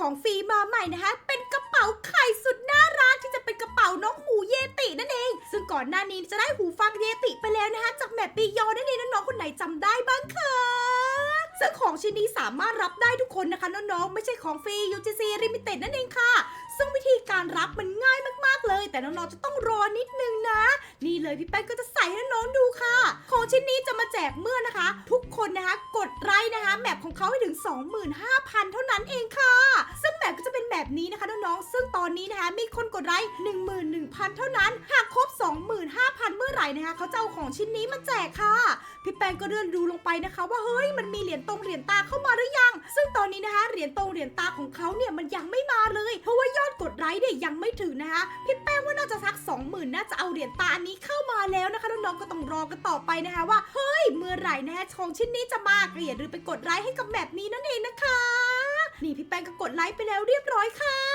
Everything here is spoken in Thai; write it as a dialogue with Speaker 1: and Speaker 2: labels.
Speaker 1: ของฟรีมาใหม่นะคะ เป็นกระเป๋าไข่สุดน่ารักที่จะเป็นกระเป๋าน้องหูเยตินั่นเอง ซึ่งก่อนหน้านี้จะได้หูฟังเยติไปแล้วนะคะ จากแมปปียอนั่นเองน้องๆคนไหนจำได้บ้างคะซึ่งของชิ้นนี้สามารถรับได้ทุกคนนะคะน้องๆไม่ใช่ของฟรี UGC Limited นั่นเองค่ะ ซึ่งวิธีการรับมันง่ายมากๆเลย แต่น้องๆจะต้องรอนิดนึงนะ นี่เลยพี่แป้งก็จะใส่ให้น้องดูค่ะ ของชิ้นนี้จะมาแจกเมื่อนะคะ ทุกคนนะคะกดไลค์นะคะแมปของเขาให้ถึง 25,000 เท่านั้นเองแมปก็จะเป็น แบบนี้นะคะน้องๆ ซึ่งตอนนี้นะคะมีคนกดไลค์11,000 เท่านั้น หากครบ 25,000 เมื่อไหร่นะคะเขาจะเอาของชิ้นนี้มาแจกค่ะ พี่แป้งก็เลื่อนดูลงไปนะคะ ว่าเฮ้ยมันมีเหรียญตรงเหรียญตาเข้ามาหรือยัง ซึ่งตอนนี้นะคะเหรียญตรงเหรียญตาของเขาเนี่ยมันยังไม่มาเลย เพราะว่ายอดกดไลค์เนี่ยยังไม่ถึงนะคะพี่แป้งว่าน่าจะสัก 20,000น่าจะเอาเหรียญตาอันนี้เข้ามาแล้วนะคะน้องๆก็ต้องรอกันต่อไปนะคะว่าเฮ้ยเมื่อไหร่นะของชิ้นนี้จะมาก็อย่าลืมไปกดไลค์ให้กับแบบนี้นั่นเองนะคะ นี่พี่แป้งก็กดไลค์ไปแล้วเรียบร้อยค่ะ